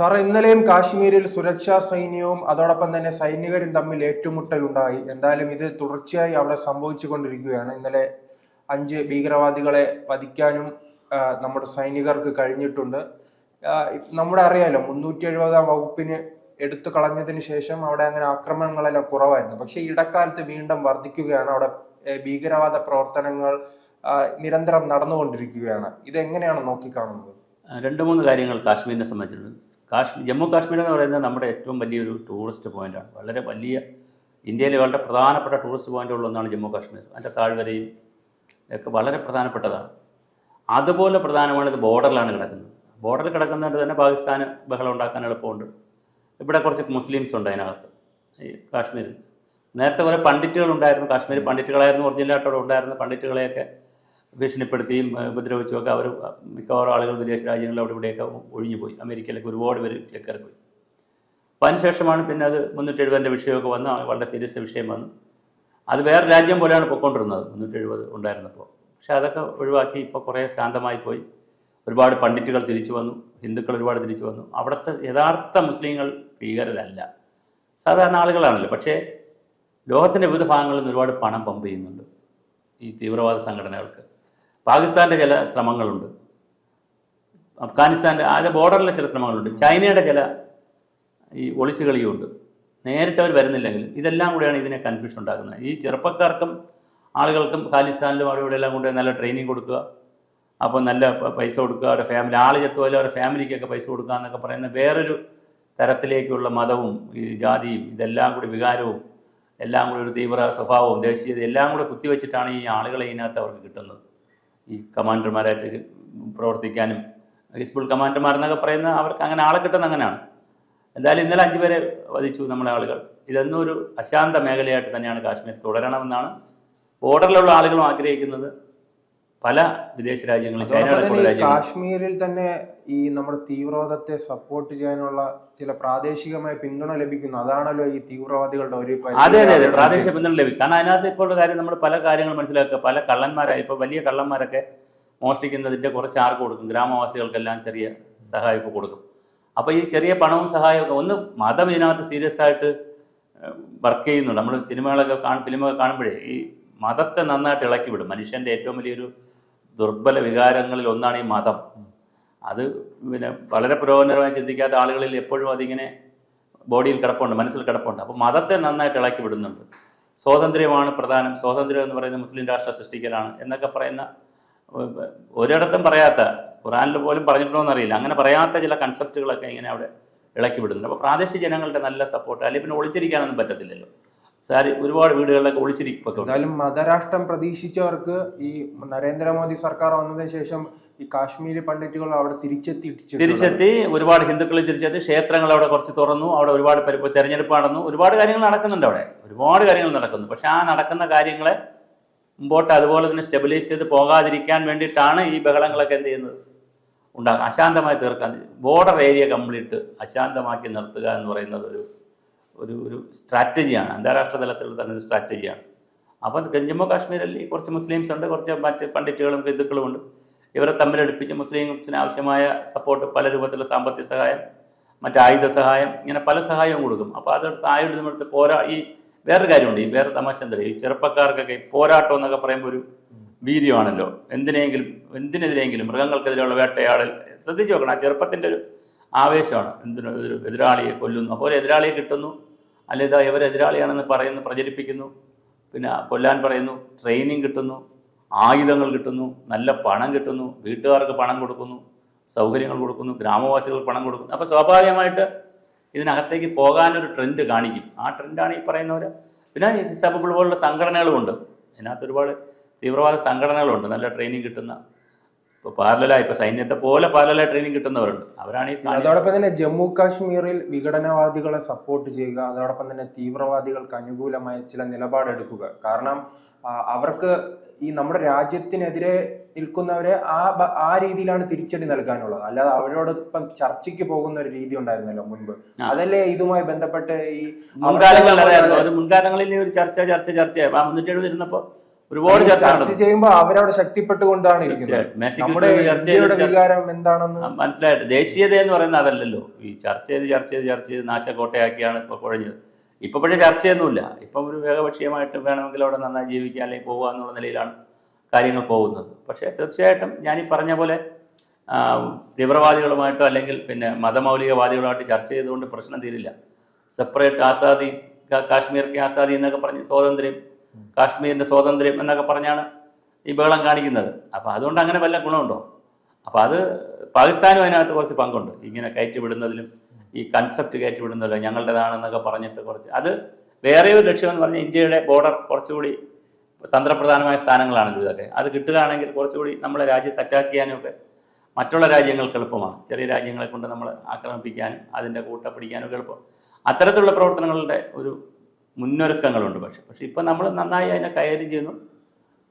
Sir ഇന്നലെയും കാശ്മീരിൽ സുരക്ഷാ സൈന്യവും അതോടൊപ്പം തന്നെ സൈനികരും തമ്മിൽ ഏറ്റുമുട്ടലുണ്ടായി. എന്തായാലും ഇത് തുടർച്ചയായി അവിടെ സംഭവിച്ചുകൊണ്ടിരിക്കുകയാണ്. ഇന്നലെ അഞ്ച് ഭീകരവാദികളെ വധിക്കാനും നമ്മുടെ സൈനികർക്ക് കഴിഞ്ഞിട്ടുണ്ട്. നമ്മുടെ അറിയാലോ മുന്നൂറ്റി എഴുപതാം വകുപ്പിന് എടുത്തു കളഞ്ഞതിന് ശേഷം അവിടെ അങ്ങനെ ആക്രമണങ്ങളെല്ലാം കുറവായിരുന്നു. പക്ഷേ ഇടക്കാലത്ത് വീണ്ടും വർദ്ധിക്കുകയാണ്. അവിടെ ഭീകരവാദ പ്രവർത്തനങ്ങൾ നിരന്തരം നടന്നുകൊണ്ടിരിക്കുകയാണ്. ഇതെങ്ങനെയാണ് നോക്കിക്കാണുന്നത്? രണ്ട് മൂന്ന് കാര്യങ്ങൾ കാശ്മീരിനെ സംബന്ധിച്ചിട്ടുണ്ട്. കാശ്മീർ ജമ്മു കാശ്മീർ എന്ന് പറയുന്നത് നമ്മുടെ ഏറ്റവും വലിയൊരു ടൂറിസ്റ്റ് പോയിന്റാണ് വളരെ വലിയ ഇന്ത്യയിലെ വളരെ പ്രധാനപ്പെട്ട ടൂറിസ്റ്റ് പോയിന്റുകളിലൊന്നാണ് ജമ്മു കാശ്മീർ. അതിന്റെ താഴ്വരയും ഒക്കെ വളരെ പ്രധാനപ്പെട്ടതാണ്. അതുപോലെ പ്രധാനമാണ് ഇത് ബോർഡറിലാണ് കിടക്കുന്നത്. ബോർഡറിൽ കിടക്കുന്നതുകൊണ്ട് തന്നെ പാകിസ്ഥാന് ബഹളം ഉണ്ടാക്കാൻ എളുപ്പമുണ്ട്. ഇവിടെ കുറച്ച് മുസ്ലിംസ് ഉണ്ട് അതിനകത്ത് ഈ കാശ്മീരിൽ. നേരത്തെ കുറേ പണ്ഡിറ്റുകൾ ഉണ്ടായിരുന്നു. കാശ്മീർ പണ്ഡിറ്റുകളായിരുന്നു ഒറിജിനലായിട്ടവിടെ ഉണ്ടായിരുന്ന പണ്ഡിറ്റുകളെയൊക്കെ ഭീഷണിപ്പെടുത്തിയും ഉപദ്രവിച്ചുമൊക്കെ അവർ മിക്കവാറും ആളുകൾ വിദേശ രാജ്യങ്ങളിൽ അവിടെ ഇവിടെയൊക്കെ ഒഴിഞ്ഞു പോയി അമേരിക്കയിലൊക്കെ ഒരുപാട് പേര് ചെക്കറി പോയി അപ്പം അതിനുശേഷമാണ് പിന്നെ അത് മുന്നൂറ്റി എഴുപതിന്റെ വിഷയമൊക്കെ വന്ന് വളരെ സീരിയസ് വിഷയം വന്നു. അത് വേറെ രാജ്യം പോലെയാണ് പൊയ്ക്കൊണ്ടിരുന്നത് മുന്നൂറ്റി എഴുപത് ഉണ്ടായിരുന്നപ്പോൾ. പക്ഷേ അതൊക്കെ ഒഴിവാക്കി ഇപ്പോൾ കുറേ ശാന്തമായി പോയി ഒരുപാട് പണ്ഡിറ്റുകൾ തിരിച്ചു വന്നു ഹിന്ദുക്കൾ ഒരുപാട് തിരിച്ചു വന്നു. അവിടുത്തെ യഥാർത്ഥ മുസ്ലിങ്ങൾ ഭീകരരല്ല. സാധാരണ ആളുകളാണല്ലോ. പക്ഷേ ലോകത്തിന്റെ വിവിധ ഭാഗങ്ങളിൽ നിന്ന് ഒരുപാട് പണം പമ്പ് ചെയ്യുന്നുണ്ട് ഈ തീവ്രവാദ സംഘടനകൾക്ക്. പാകിസ്ഥാന്റെ ചില ശ്രമങ്ങളുണ്ട്. അഫ്ഗാനിസ്ഥാന്റെ അത് ബോർഡറിലെ ചില ശ്രമങ്ങളുണ്ട്. ചൈനയുടെ ചില ഈ ഒളിച്ചുകളിയുണ്ട് നേരിട്ട് അവർ വരുന്നില്ലെങ്കിലും ഇതെല്ലാം കൂടിയാണ് ഇതിനെ കൺഫ്യൂഷൻ ഉണ്ടാക്കുന്നത്. ഈ ചെറുപ്പക്കാർക്കും ആളുകൾക്കും ഖാലിസ്ഥാനിലും അവിടെ ഇവിടെ എല്ലാം കൊണ്ട് നല്ല ട്രെയിനിങ് കൊടുക്കുക. അപ്പോൾ നല്ല പൈസ കൊടുക്കുക. അവരുടെ ഫാമിലി ആൾ ചെത്തുമല്ലോ അവരുടെ ഫാമിലിക്കൊക്കെ പൈസ കൊടുക്കുക എന്നൊക്കെ പറയുന്ന വേറൊരു തരത്തിലേക്കുള്ള മതവും ഈ ജാതിയും ഇതെല്ലാം കൂടി വികാരവും എല്ലാം കൂടി ഒരു തീവ്ര സ്വഭാവവും ദേശീയത എല്ലാം കൂടെ കുത്തിവെച്ചിട്ടാണ് ഈ ആളുകളെ ഇതിനകത്ത് അവർക്ക് കിട്ടുന്നത്. ഈ കമാൻഡർമാരായിട്ട് പ്രവർത്തിക്കാനും ഹിസ്ബുൾ കമാൻഡർമാർ എന്നൊക്കെ പറയുന്ന അവർക്ക് അങ്ങനെ ആളെ കിട്ടുന്ന അങ്ങനെയാണ്. എന്തായാലും ഇന്നലെ അഞ്ച് പേരെ വധിച്ചു നമ്മുടെ ആളുകൾ. ഇതെന്നൊരു ഒരു അശാന്ത മേഖലയായിട്ട് തന്നെയാണ് കാശ്മീർ തുടരണമെന്നാണ് ബോർഡറിലുള്ള ആളുകളും ആഗ്രഹിക്കുന്നത്. പല വിദേശ രാജ്യങ്ങളും ചൈന കാശ്മീരിൽ തന്നെ ഈ നമ്മുടെ തീവ്രവാദത്തെ സപ്പോർട്ട് ചെയ്യാനുള്ള ചില പ്രാദേശികമായ പിന്തുണ ലഭിക്കുന്നു. അതാണല്ലോ ഈ തീവ്രവാദികളുടെ ഒരു അതെ അതെ അതെ. പ്രാദേശിക പിന്തുണ ലഭിക്കും കാരണം അതിനകത്ത് ഇപ്പോൾ ഉള്ള കാര്യം നമ്മൾ പല കാര്യങ്ങൾ മനസ്സിലാക്കുക. പല കള്ളന്മാരായി ഇപ്പോൾ വലിയ കള്ളന്മാരൊക്കെ മോഷ്ടിക്കുന്നതിന്റെ കുറച്ച് ആർക്ക് കൊടുക്കും? ഗ്രാമവാസികൾക്കെല്ലാം ചെറിയ സഹായമൊക്കെ കൊടുക്കും. അപ്പോൾ ഈ ചെറിയ പണവും സഹായവും ഒന്ന് മതം ഇതിനകത്ത് സീരിയസ് ആയിട്ട് വർക്ക് ചെയ്യുന്നുണ്ട്. നമ്മൾ സിനിമകളൊക്കെ കാണും ഫിലിമൊക്കെ കാണുമ്പോഴേ ഈ മതത്തെ നന്നായിട്ട് ഇളക്കി വിടും. മനുഷ്യന്റെ ഏറ്റവും വലിയൊരു ദുർബല വികാരങ്ങളിൽ ഒന്നാണ് ഈ മതം. അത് പിന്നെ വളരെ പുരോഗമനപരമായി ചിന്തിക്കാത്ത ആളുകളിൽ എപ്പോഴും അതിങ്ങനെ ബോഡിയിൽ കിടപ്പുണ്ട് മനസ്സിൽ കിടപ്പുണ്ട്. അപ്പോൾ മതത്തെ നന്നായിട്ട് ഇളക്കി വിടുന്നുണ്ട്. സ്വാതന്ത്ര്യമാണ് പ്രധാനം. സ്വാതന്ത്ര്യം എന്ന് പറയുന്നത് മുസ്ലിം രാഷ്ട്ര സൃഷ്ടിക്കലാണ് എന്നൊക്കെ പറയുന്ന ഒരിടത്തും പറയാത്ത ഖുറാനിൽ പോലും പറഞ്ഞിട്ടുണ്ടോ അറിയില്ല അങ്ങനെ പറയാത്ത ചില കൺസെപ്റ്റുകളൊക്കെ ഇങ്ങനെ അവിടെ ഇളക്കി വിടുന്നുണ്ട്. അപ്പോൾ പ്രാദേശിക ജനങ്ങളുടെ നല്ല സപ്പോർട്ട് അല്ലെങ്കിൽ പിന്നെ ഒളിച്ചിരിക്കാനൊന്നും പറ്റത്തില്ലല്ലോ. സാരി ഒരുപാട് വീടുകളിലൊക്കെ ഒളിച്ചിരിപ്പൊക്കെ ഉണ്ട്. എന്തായാലും മതരാഷ്ട്രം പ്രതീക്ഷിച്ചവർക്ക് ഈ നരേന്ദ്രമോദി സർക്കാർ വന്നതിന് ശേഷം ഈ കാശ്മീരി പണ്ഡിറ്റുകൾ അവിടെ തിരിച്ചെത്തി തിരിച്ചെത്തി ഒരുപാട് ഹിന്ദുക്കൾ തിരിച്ചെത്തി ക്ഷേത്രങ്ങൾ അവിടെ കുറച്ച് തുറന്നു അവിടെ ഒരുപാട് തെരഞ്ഞെടുപ്പ് നടന്നു. ഒരുപാട് കാര്യങ്ങൾ നടക്കുന്നുണ്ട് അവിടെ. ഒരുപാട് കാര്യങ്ങൾ നടക്കുന്നു. പക്ഷെ ആ നടക്കുന്ന കാര്യങ്ങളെ മുമ്പോട്ട് അതുപോലെ തന്നെ സ്റ്റെബിലൈസ് ചെയ്ത് പോകാതിരിക്കാൻ വേണ്ടിയിട്ടാണ് ഈ ബഹളങ്ങളൊക്കെ എന്ത് ചെയ്യുന്നത്? ഉണ്ടാകും അശാന്തമായി തീർക്കാൻ. ബോർഡർ ഏരിയ കംപ്ലീറ്റ് അശാന്തമാക്കി നിർത്തുക എന്ന് പറയുന്നത് ഒരു ഒരു ഒരു സ്ട്രാറ്റജിയാണ്. അന്താരാഷ്ട്ര തലത്തിലുള്ള തന്നെ ഒരു സ്ട്രാറ്റജിയാണ്. അപ്പോൾ ജമ്മു കാശ്മീരിൽ കുറച്ച് മുസ്ലിംസ് ഉണ്ട് കുറച്ച് മറ്റ് പണ്ഡിറ്റുകളും ഹിന്ദുക്കളും ഉണ്ട് ഇവരെ തമ്മിലടുപ്പിച്ച് മുസ്ലിംസിന് ആവശ്യമായ സപ്പോർട്ട് പല രൂപത്തിലുള്ള സാമ്പത്തിക സഹായം മറ്റ് ആയുധ സഹായം ഇങ്ങനെ പല സഹായവും കൊടുക്കും. അപ്പോൾ അതെടുത്ത് ആയുധം എടുത്ത് പോരാ ഈ വേറൊരു കാര്യമുണ്ട് ഈ വേറെ തമാശ എന്താ ഈ ചെറുപ്പക്കാർക്കൊക്കെ പോരാട്ടം എന്നൊക്കെ പറയുമ്പോൾ ഒരു വീര്യമാണല്ലോ. എന്തിനെങ്കിലും എന്തിനെതിരെങ്കിലും മൃഗങ്ങൾക്കെതിരെയുള്ള വേട്ടയാടൽ ശ്രദ്ധിച്ചു നോക്കണം. ആ ചെറുപ്പത്തിന്റെ ഒരു ആവേശമാണ്. എന്തിനു എതിരാളിയെ കൊല്ലുന്നു. അപ്പോൾ എതിരാളിയെ കിട്ടുന്നു അല്ലെ ഇതാ ഇവർ എതിരാളിയാണെന്ന് പറയുന്നു പ്രചരിപ്പിക്കുന്നു. പിന്നെ കൊല്ലാൻ പറയുന്നു ട്രെയിനിങ് കിട്ടുന്നു ആയുധങ്ങൾ കിട്ടുന്നു നല്ല പണം കിട്ടുന്നു വീട്ടുകാർക്ക് പണം കൊടുക്കുന്നു സൗകര്യങ്ങൾ കൊടുക്കുന്നു ഗ്രാമവാസികൾക്ക് പണം കൊടുക്കുന്നു. അപ്പോൾ സ്വാഭാവികമായിട്ട് ഇതിനകത്തേക്ക് പോകാനൊരു ട്രെൻഡ് കാണിക്കും. ആ ട്രെൻഡാണ് ഈ പറയുന്നവർ പിന്നെ ഡിസബിൾ പോലുള്ള സംഘടനകളുമുണ്ട്. ഇതിനകത്ത് ഒരുപാട് തീവ്രവാദ സംഘടനകളുണ്ട്. നല്ല ട്രെയിനിങ് കിട്ടുന്ന ഇപ്പോൾ പാരലായി ഇപ്പോൾ സൈന്യത്തെ പോലെ പാരലായി ട്രെയിനിങ് കിട്ടുന്നവരുണ്ട്. അവരാണ് ഈ അതോടൊപ്പം തന്നെ ജമ്മു കാശ്മീരിൽ വിഘടനവാദികളെ സപ്പോർട്ട് ചെയ്യുക അതോടൊപ്പം തന്നെ തീവ്രവാദികൾക്ക് അനുകൂലമായ ചില നിലപാടെടുക്കുക. കാരണം അവർക്ക് ഈ നമ്മുടെ രാജ്യത്തിനെതിരെ നിൽക്കുന്നവരെ ആ ആ രീതിയിലാണ് തിരിച്ചടി നൽകാനുള്ളത്. അല്ലാതെ അവരോടൊപ്പം ചർച്ചയ്ക്ക് പോകുന്ന ഒരു രീതി ഉണ്ടായിരുന്നല്ലോ മുൻപ്. അതല്ലേ ഇതുമായി ബന്ധപ്പെട്ട് ഈ മുൻകാലങ്ങളിൽ ഒരു ചർച്ച ചർച്ച ചർച്ച മുന്നൂറ്റി എഴുപത് ഇരുന്നപ്പോൾ ഒരുപാട് ചർച്ച ചെയ്യുമ്പോൾ അവരവിടെ ശക്തിപ്പെട്ടുകൊണ്ടാണ് ഇരിക്കുന്നത്. വികാരം എന്താണെന്ന് മനസ്സിലായിട്ട്. ദേശീയത എന്ന് പറയുന്നത് അതല്ലല്ലോ. ഈ ചർച്ച ചെയ്ത് ചർച്ച ചെയ്ത് ചർച്ച ചെയ്ത് നാശക്കോട്ടയാക്കിയാണ് ഇപ്പൊ കുഴഞ്ഞത്. ഇപ്പൊ പക്ഷേ ചർച്ചയൊന്നുമില്ല. ഇപ്പം ഒരു വേഗപക്ഷീയമായിട്ട് വേണമെങ്കിൽ അവിടെ നന്നായി ജീവിക്കുക അല്ലെങ്കിൽ പോകുക എന്നുള്ള നിലയിലാണ് കാര്യങ്ങൾ പോകുന്നത്. പക്ഷേ തീർച്ചയായിട്ടും ഞാൻ ഈ പറഞ്ഞ പോലെ തീവ്രവാദികളുമായിട്ടോ അല്ലെങ്കിൽ പിന്നെ മതമൗലികവാദികളുമായിട്ട് ചർച്ച ചെയ്തുകൊണ്ട് പ്രശ്നം തീരില്ല. സെപ്പറേറ്റ് ആസാദി കാശ്മീർ കാശ്മീർക്ക് ആസാദി എന്നൊക്കെ പറഞ്ഞ് സ്വാതന്ത്ര്യം കാശ്മീരിന്റെ സ്വാതന്ത്ര്യം എന്നൊക്കെ പറഞ്ഞാണ് ഈ ബഹളം കാണിക്കുന്നത്. അപ്പോൾ അതുകൊണ്ട് അങ്ങനെ വല്ല ഗുണമുണ്ടോ? അപ്പോൾ അത് പാകിസ്ഥാനും അതിനകത്ത് കുറച്ച് പങ്കുണ്ട്. ഇങ്ങനെ കയറ്റിവിടുന്നതിലും ഈ കൺസെപ്റ്റ് കയറ്റിവിടുന്നതിലും ഞങ്ങളുടേതാണെന്നൊക്കെ പറഞ്ഞിട്ട് കുറച്ച് അത് വേറെ ഒരു ലക്ഷ്യം എന്ന് പറഞ്ഞാൽ ഇന്ത്യയുടെ ബോർഡർ കുറച്ചുകൂടി തന്ത്രപ്രധാനമായ സ്ഥാനങ്ങളാണല്ലോ ഇതൊക്കെ. അത് കിട്ടുകയാണെങ്കിൽ കുറച്ചുകൂടി നമ്മളെ രാജ്യത്ത് അറ്റാക്ക് ചെയ്യാനും ഒക്കെ മറ്റുള്ള രാജ്യങ്ങൾക്ക് എളുപ്പമാണ്. ചെറിയ രാജ്യങ്ങളെ കൊണ്ട് നമ്മൾ ആക്രമിപ്പിക്കാനും അതിന്റെ കൂട്ട പിടിക്കാനും ഒക്കെ എളുപ്പം. അത്തരത്തിലുള്ള പ്രവർത്തനങ്ങളുടെ ഒരു മുന്നൊരുക്കങ്ങളുണ്ട് പക്ഷേ. പക്ഷേ ഇപ്പം നമ്മൾ നന്നായി അതിനെ കൈകാര്യം ചെയ്യുന്നു.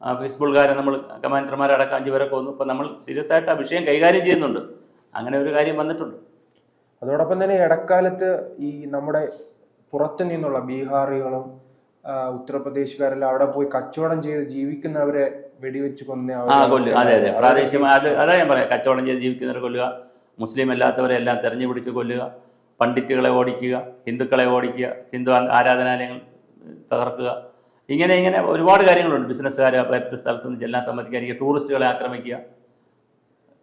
ആ, ഹിസ്ബുൾക്കാരെ നമ്മൾ കമാൻഡർമാരടക്കം അഞ്ച് പേരെ കൊന്നു. ഇപ്പം നമ്മൾ സീരിയസ് ആയിട്ട് ആ വിഷയം കൈകാര്യം ചെയ്യുന്നുണ്ട്. അങ്ങനെ ഒരു കാര്യം വന്നിട്ടുണ്ട്. അതോടൊപ്പം തന്നെ ഇടക്കാലത്ത് ഈ നമ്മുടെ പുറത്തു നിന്നുള്ള ബീഹാറികളും ഉത്തർപ്രദേശുകാരെല്ലാം അവിടെ പോയി കച്ചവടം ചെയ്ത് ജീവിക്കുന്നവരെ വെടിവെച്ച് കൊന്ന അതെ അതെ. പ്രാദേശികമായി അത് അതാ ഞാൻ പറയാം കച്ചവടം ചെയ്ത് ജീവിക്കുന്നവരെ കൊല്ലുക. മുസ്ലിം അല്ലാത്തവരെ എല്ലാം തെരഞ്ഞു പിടിച്ച് കൊല്ലുക. പണ്ഡിറ്റുകളെ ഓടിക്കുക ഹിന്ദുക്കളെ ഓടിക്കുക ഹിന്ദു ആരാധനാലയങ്ങൾ തകർക്കുക. ഇങ്ങനെ ഇങ്ങനെ ഒരുപാട് കാര്യങ്ങളുണ്ട്. ബിസിനസ്സുകാർ സ്ഥലത്ത് നിന്ന് ചെല്ലാൻ സമ്മതിക്കാതിരിക്കുക ടൂറിസ്റ്റുകളെ ആക്രമിക്കുക.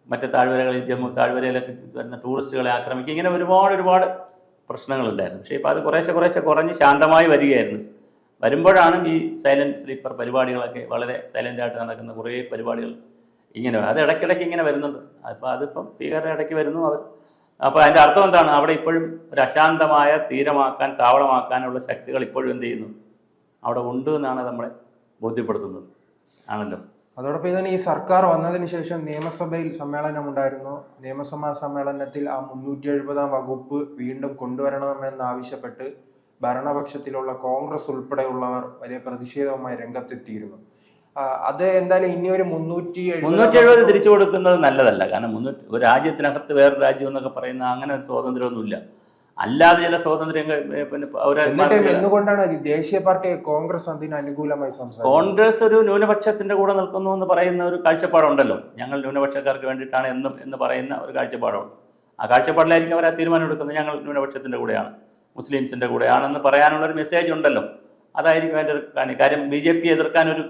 മറ്റ് താഴ്വരകളിൽ ജമ്മു താഴ്വരയിലൊക്കെ വരുന്ന ടൂറിസ്റ്റുകളെ ആക്രമിക്കുക. ഇങ്ങനെ ഒരുപാട് ഒരുപാട് പ്രശ്നങ്ങളുണ്ടായിരുന്നു. പക്ഷേ ഇപ്പോൾ അത് കുറേശ്ശെ കുറേശ്ശെ കുറഞ്ഞ് ശാന്തമായി വരികയായിരുന്നു. വരുമ്പോഴാണ് ഈ സൈലന്റ് സ്ലീപ്പർ പരിപാടികളൊക്കെ വളരെ സൈലന്റായിട്ട് നടക്കുന്ന കുറേ പരിപാടികൾ ഇങ്ങനെ അത് ഇടയ്ക്കിടയ്ക്ക് ഇങ്ങനെ വരുന്നുണ്ട്. അപ്പോൾ അതിപ്പം ഭീകരരുടെ ഇടയ്ക്ക് വരുന്നു അവർ. അപ്പോൾ അതിന്റെ അർത്ഥം എന്താണ്? അവിടെ ഇപ്പോഴും ഒരു അശാന്തമായ തീരമാക്കാൻ താവളമാക്കാനുള്ള ശക്തികൾ ഇപ്പോഴും എന്ത് ചെയ്യുന്നു? അവിടെ ഉണ്ട് എന്നാണ് നമ്മളെ ബോധ്യപ്പെടുത്തുന്നത്. ആണല്ലോ. അതോടൊപ്പം തന്നെ ഈ സർക്കാർ വന്നതിന് ശേഷം നിയമസഭയിൽ സമ്മേളനം ഉണ്ടായിരുന്നു. നിയമസഭാ സമ്മേളനത്തിൽ ആ മുന്നൂറ്റി എഴുപതാം വകുപ്പ് വീണ്ടും കൊണ്ടുവരണമെന്ന് ആവശ്യപ്പെട്ട് ഭരണപക്ഷത്തിലുള്ള കോൺഗ്രസ് ഉൾപ്പെടെയുള്ളവർ വലിയ പ്രതിഷേധവുമായി രംഗത്തെത്തിയിരുന്നു. അത് എന്തായാലും ഇനി ഒരു മുന്നൂറ്റി മുന്നൂറ്റി എഴുപത് തിരിച്ചു കൊടുക്കുന്നത് നല്ലതല്ല. കാരണം മുന്നൂറ്റി ഒരു രാജ്യത്തിനകത്ത് വേറൊരു രാജ്യം എന്നൊക്കെ പറയുന്ന അങ്ങനെ ഒരു സ്വാതന്ത്ര്യമൊന്നുമില്ല. അല്ലാതെ ചില പിന്നെ എന്തുകൊണ്ടാണ് ദേശീയ പാർട്ടി കോൺഗ്രസ് അതിന് അനുകൂലമായി കോൺഗ്രസ് ഒരു ന്യൂനപക്ഷത്തിന്റെ കൂടെ നിൽക്കുന്നു എന്ന് പറയുന്ന ഒരു കാഴ്ചപ്പാടുണ്ടല്ലോ. ഞങ്ങൾ ന്യൂനപക്ഷക്കാർക്ക് വേണ്ടിയിട്ടാണ് എന്നും എന്ന് പറയുന്ന ഒരു കാഴ്ചപ്പാടുണ്ട്. ആ കാഴ്ചപ്പാടിലായിരിക്കും അവർ ആ തീരുമാനം എടുക്കുന്നത്. ഞങ്ങൾ ന്യൂനപക്ഷത്തിന്റെ കൂടെയാണ്. മുസ്ലിംസിന്റെ കൂടെയാണെന്ന് പറയാനുള്ള ഒരു മെസ്സേജ് ഉണ്ടല്ലോ. അതായിരിക്കും അതിന്റെ കാര്യം. ബി ജെ പി എതിർക്കാൻ ഒരു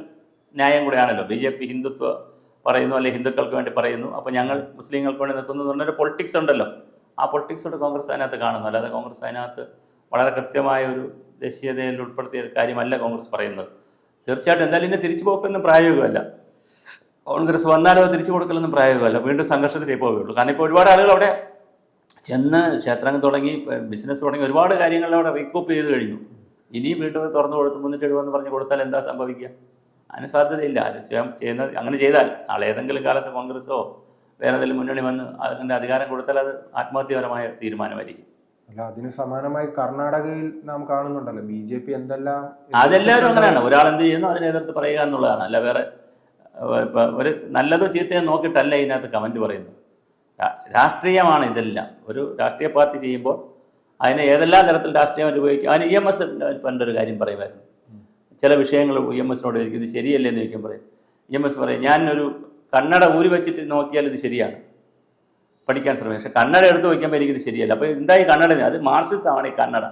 ന്യായം കൂടെയാണല്ലോ. ബി ജെ പി ഹിന്ദുത്വ പറയുന്നു അല്ലെങ്കിൽ ഹിന്ദുക്കൾക്ക് വേണ്ടി പറയുന്നു. അപ്പോൾ ഞങ്ങൾ മുസ്ലിങ്ങൾക്ക് വേണ്ടി നിൽക്കുന്നു എന്ന് പറഞ്ഞൊരു പൊളിറ്റിക്സ് ഉണ്ടല്ലോ. ആ പൊളിറ്റിക്സോട് കോൺഗ്രസ് അതിനകത്ത് കാണുന്നു. അല്ലാതെ കോൺഗ്രസ് അതിനകത്ത് വളരെ കൃത്യമായ ഒരു ദേശീയതയിൽ ഉൾപ്പെടുത്തിയ കാര്യമല്ല കോൺഗ്രസ് പറയുന്നത്. തീർച്ചയായിട്ടും എന്തായാലും ഇനി തിരിച്ചു പോക്കൊന്നും പ്രായോഗികമല്ല. കോൺഗ്രസ് വന്നാലോ തിരിച്ചു കൊടുക്കലൊന്നും പ്രായോഗികമല്ല. വീണ്ടും സംഘർഷത്തിലേ പോവുകയുള്ളൂ. കാരണം ഇപ്പോൾ ഒരുപാട് ആളുകൾ അവിടെ ചെന്ന് ക്ഷേത്രങ്ങൾ തുടങ്ങി ബിസിനസ് തുടങ്ങി ഒരുപാട് കാര്യങ്ങൾ അവിടെ റീകൂപ്പ് ചെയ്ത് കഴിഞ്ഞു. ഇനിയും വീണ്ടും തുറന്നു കൊടുത്ത് മുന്നിട്ട് എഴുപതെന്ന് പറഞ്ഞ് കൊടുത്താൽ എന്താ സംഭവിക്കുക? അതിന് സാധ്യതയില്ല. ചെയ്യുന്നത് അങ്ങനെ ചെയ്താൽ നാളെ ഏതെങ്കിലും കാലത്ത് കോൺഗ്രസോ വേറെ ഏതെങ്കിലും മുന്നണി വന്ന് അതിന്റെ അധികാരം കൊടുത്താൽ അത് ആത്മഹത്യപരമായ തീരുമാനമായിരിക്കും. അല്ല അതിന് സമാനമായി കർണാടകയിൽ നാം കാണുന്നുണ്ടല്ലോ ബി ജെ പി എന്തെല്ലാം അതെല്ലാവരും അങ്ങനെയാണ്. ഒരാൾ എന്ത് ചെയ്യുന്നു അതിനെ എതിർത്ത് പറയുക എന്നുള്ളതാണ്. അല്ല വേറെ ഒരു നല്ലതോ ചീത്തയോ നോക്കിയിട്ടല്ല ഇതിനകത്ത് കമന്റ് പറയുന്നത്. രാഷ്ട്രീയമാണ് ഇതെല്ലാം. ഒരു രാഷ്ട്രീയ പാർട്ടി ചെയ്യുമ്പോൾ അതിനെ ഏതെല്ലാം തരത്തിൽ രാഷ്ട്രീയം ഉപയോഗിക്കും? അതിന് ഇ എം എസ് പണ്ടൊരു കാര്യം പറയുമായിരുന്നു. ചില വിഷയങ്ങൾ ഇ എം എസിനോട് ചോദിക്കും ഇത് ശരിയല്ലേ? എന്ന് ചോദിക്കും പറയും. ഇ എം എസ് പറയും ഞാനൊരു കണ്ണട ഊരി വെച്ചിട്ട് നോക്കിയാൽ ഇത് ശരിയാണ്. പഠിക്കാൻ ശ്രമിക്കും. പക്ഷെ കണ്ണട എടുത്ത് വയ്ക്കുമ്പോൾ എനിക്കിത് ശരിയല്ല. അപ്പോൾ എന്തായി കണ്ണട? അത് മാർക്സിസം ആണ് ഈ കണ്ണട.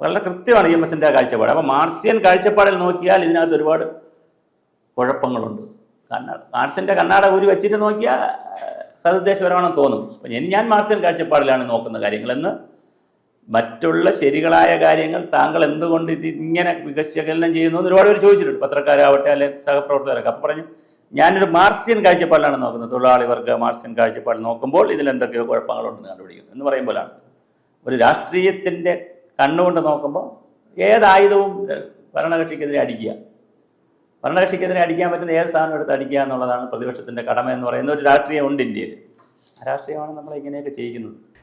വളരെ കൃത്യമാണ് ഇ എം എസിന്റെ കാഴ്ചപ്പാട്. അപ്പോൾ മാർസിയൻ കാഴ്ചപ്പാടിൽ നോക്കിയാൽ ഇതിനകത്ത് ഒരുപാട് കുഴപ്പങ്ങളുണ്ട്. കണ്ണട മാർസിന്റെ കണ്ണാട ഊരി വെച്ചിട്ട് നോക്കിയാൽ സതുദ്ദേശപരമാണെന്ന് തോന്നും. അപ്പം ഇനി ഞാൻ മാർസിയൻ കാഴ്ചപ്പാടിലാണ് നോക്കുന്ന കാര്യങ്ങളെന്ന് മറ്റുള്ള ശരികളായ കാര്യങ്ങൾ താങ്കൾ എന്തുകൊണ്ട് ഇത് ഇങ്ങനെ വികശകലനം ചെയ്യുന്നു എന്ന് ഒരുപാട് പേര് ചോദിച്ചിട്ടുണ്ട്. പത്രക്കാരാവട്ടെ അല്ലെ സഹപ്രവർത്തകരൊക്കെ. അപ്പം പറഞ്ഞു ഞാനൊരു മാർസ്യൻ കാഴ്ചപ്പാടിലാണ് നോക്കുന്നത്. തൊഴിലാളി വർഗ മാർസ്യൻ കാഴ്ചപ്പാട് നോക്കുമ്പോൾ ഇതിൽ എന്തൊക്കെയോ കുഴപ്പങ്ങളുണ്ടെന്ന് കണ്ടുപിടിക്കുന്നു എന്ന് പറയുമ്പോഴാണ് ഒരു രാഷ്ട്രീയത്തിന്റെ കണ്ണുകൊണ്ട് നോക്കുമ്പോൾ ഏതായുധവും ഭരണകക്ഷിക്കെതിരെ അടിക്കുക. ഭരണകക്ഷിക്കെതിരെ അടിക്കാൻ പറ്റുന്ന ഏത് സാധനം എടുത്ത് അടിക്കുക എന്നുള്ളതാണ് പ്രതിപക്ഷത്തിന്റെ കടമ എന്ന് പറയുന്ന ഒരു രാഷ്ട്രീയം ഉണ്ട് ഇന്ത്യയിൽ. ആ രാഷ്ട്രീയമാണ് നമ്മളെ ഇങ്ങനെയൊക്കെ ചെയ്യിക്കുന്നത്.